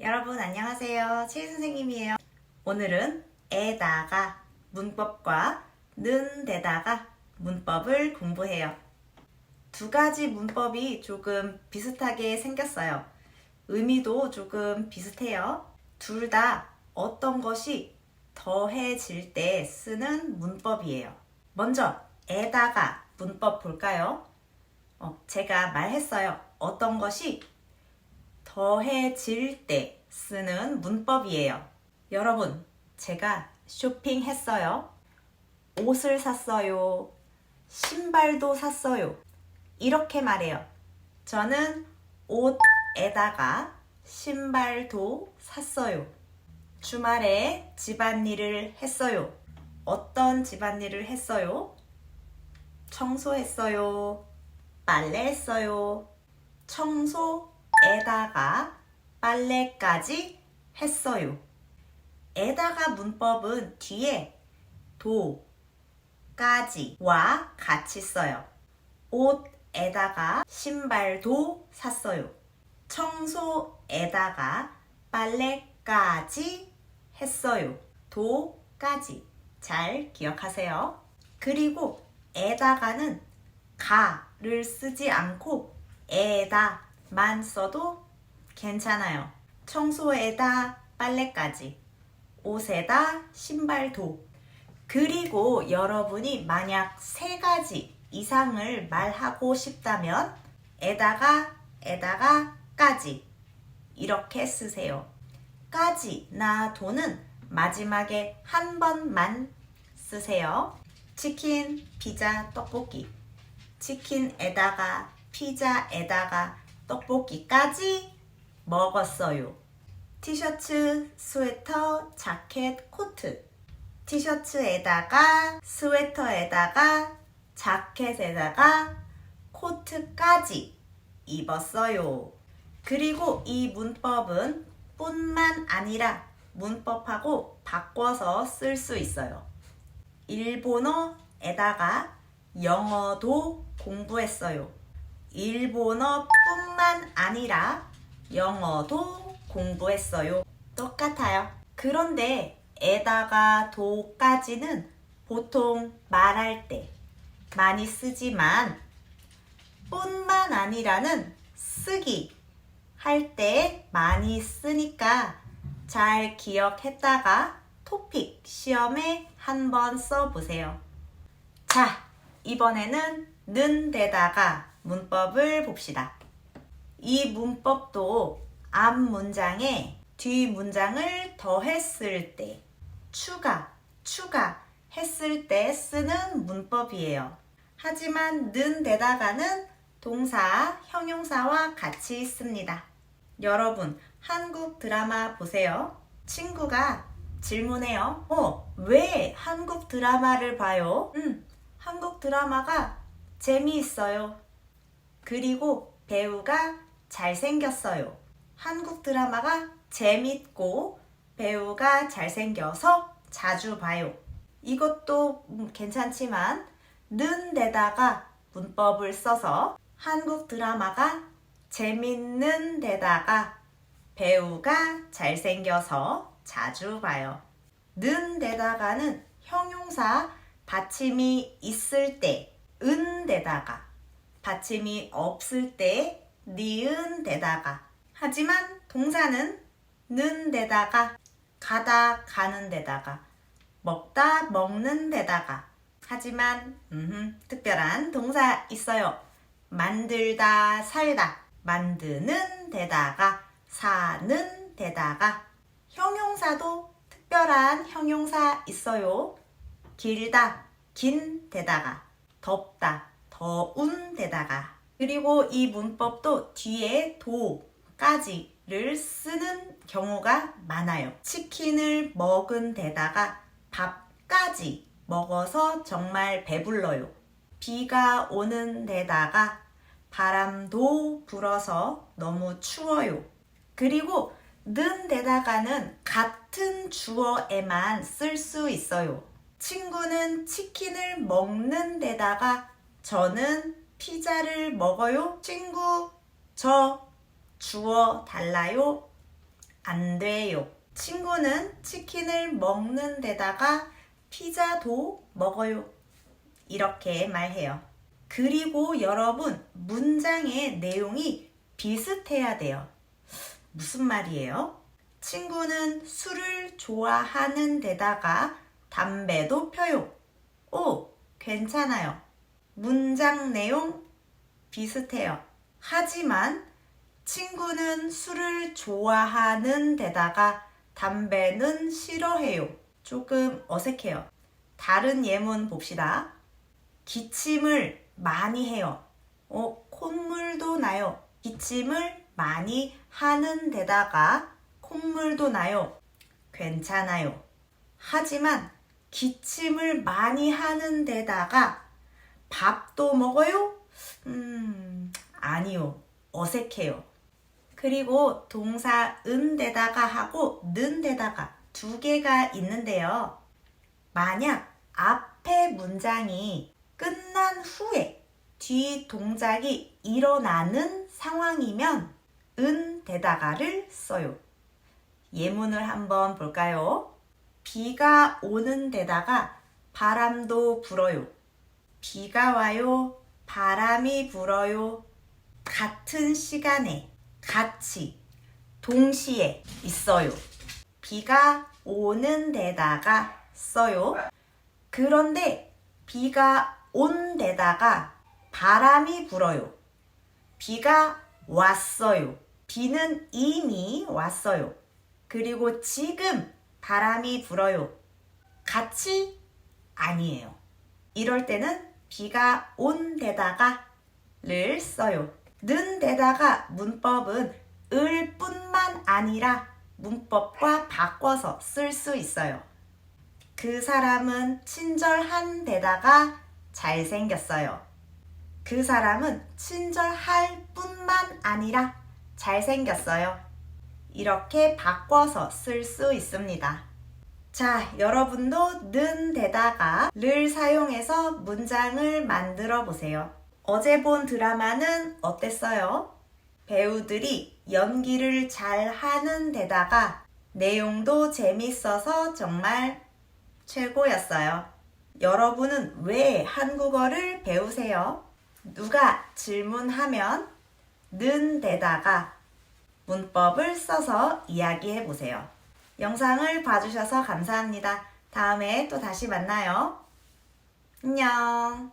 여러분 안녕하세요. 최희 선생님이에요. 오늘은 에다가 문법과 는 데다가 문법을 공부해요. 두 가지 문법이 조금 비슷하게 생겼어요. 의미도 조금 비슷해요. 둘 다 어떤 것이 더해질 때 쓰는 문법이에요. 먼저 에다가 문법 볼까요? 어, 제가 말했어요. 어떤 것이 더해질 때 쓰는 문법이에요. 여러분, 제가 쇼핑했어요. 옷을 샀어요. 신발도 샀어요. 이렇게 말해요. 저는 옷에다가 신발도 샀어요. 주말에 집안일을 했어요. 어떤 집안일을 했어요? 청소했어요. 빨래했어요. 청소 에다가 빨래까지 했어요. 에다가 문법은 뒤에 도까지와 같이 써요. 옷에다가 신발도 샀어요. 청소에다가 빨래까지 했어요. 도까지 잘 기억하세요. 그리고 에다가는 가를 쓰지 않고 에다 만 써도 괜찮아요. 청소에다 빨래까지, 옷에다 신발도. 그리고 여러분이 만약 세 가지 이상을 말하고 싶다면 에다가 에다가 까지 이렇게 쓰세요. 까지 나 도는 마지막에 한 번만 쓰세요. 치킨, 피자, 떡볶이. 치킨에다가 피자에다가 떡볶이까지 먹었어요. 티셔츠, 스웨터, 자켓, 코트. 티셔츠에다가 스웨터에다가 자켓에다가 코트까지 입었어요. 그리고 이 문법은 뿐만 아니라 문법하고 바꿔서 쓸 수 있어요. 일본어에다가 영어도 공부했어요. 일본어뿐만 아니라 영어도 공부했어요. 똑같아요. 그런데 에다가 도까지는 보통 말할 때 많이 쓰지만 뿐만 아니라는 쓰기 할 때 많이 쓰니까 잘 기억했다가 토픽 시험에 한번 써보세요. 자, 이번에는 는 데다가 문법을 봅시다. 이 문법도 앞 문장에 뒤 문장을 더했을 때, 추가, 추가 했을 때 쓰는 문법이에요. 하지만 는 데다가는 동사, 형용사와 같이 있습니다. 여러분, 한국 드라마 보세요. 친구가 질문해요. 어, 왜 한국 드라마를 봐요? 음, 한국 드라마가 재미있어요. 그리고 배우가 잘생겼어요. 한국 드라마가 재밌고 배우가 잘생겨서 자주 봐요. 이것도 음, 괜찮지만 는 데다가 문법을 써서 한국 드라마가 재밌는 데다가 배우가 잘생겨서 자주 봐요. 는 데다가는 형용사 받침이 있을 때, 은 데다가, 받침이 없을 때, 니은 데다가. 하지만 동사는 는 데다가, 가다 가는 데다가, 먹다 먹는 데다가. 하지만 음, 특별한 동사 있어요. 만들다 살다. 만드는 데다가, 사는 데다가. 형용사도 특별한 형용사 있어요. 길다, 긴 데다가, 덥다, 더운 데다가. 그리고 이 문법도 뒤에 도까지를 쓰는 경우가 많아요. 치킨을 먹은 데다가 밥까지 먹어서 정말 배불러요. 비가 오는 데다가 바람도 불어서 너무 추워요. 그리고 는 데다가는 같은 주어에만 쓸 수 있어요. 친구는 치킨을 먹는 데다가 저는 피자를 먹어요. 친구, 저 주어 달라요. 안 돼요. 친구는 치킨을 먹는 데다가 피자도 먹어요. 이렇게 말해요. 그리고 여러분, 문장의 내용이 비슷해야 돼요. 무슨 말이에요? 친구는 술을 좋아하는 데다가 담배도 펴요. 오, 괜찮아요. 문장 내용 비슷해요. 하지만 친구는 술을 좋아하는 데다가 담배는 싫어해요. 조금 어색해요. 다른 예문 봅시다. 기침을 많이 해요. 어, 콧물도 나요. 기침을 많이 하는 데다가 콧물도 나요. 괜찮아요. 하지만 기침을 많이 하는 데다가 밥도 먹어요? 음, 아니요. 어색해요. 그리고 동사 은 데다가 하고 는 데다가 두 개가 있는데요. 만약 앞에 문장이 끝난 후에 뒤 동작이 일어나는 상황이면 은 데다가를 써요. 예문을 한번 볼까요? 비가 오는 데다가 바람도 불어요. 비가 와요. 바람이 불어요. 같은 시간에 같이 동시에 있어요. 비가 오는 데다가 써요. 그런데 비가 온 데다가 바람이 불어요. 비가 왔어요. 비는 이미 왔어요. 그리고 지금 바람이 불어요. 같이 아니에요. 이럴 때는 비가 온 데다가 를 써요. 는 데다가 문법은 을 뿐만 아니라 문법과 바꿔서 쓸 수 있어요. 그 사람은 친절한 데다가 잘생겼어요. 그 사람은 친절할 뿐만 아니라 잘생겼어요. 이렇게 바꿔서 쓸 수 있습니다. 자, 여러분도 는 데다가 를 사용해서 문장을 만들어 보세요. 어제 본 드라마는 어땠어요? 배우들이 연기를 잘 하는 데다가 내용도 재밌어서 정말 최고였어요. 여러분은 왜 한국어를 배우세요? 누가 질문하면 는 데다가 문법을 써서 이야기해 보세요. 영상을 봐주셔서 감사합니다. 다음에 또 다시 만나요. 안녕.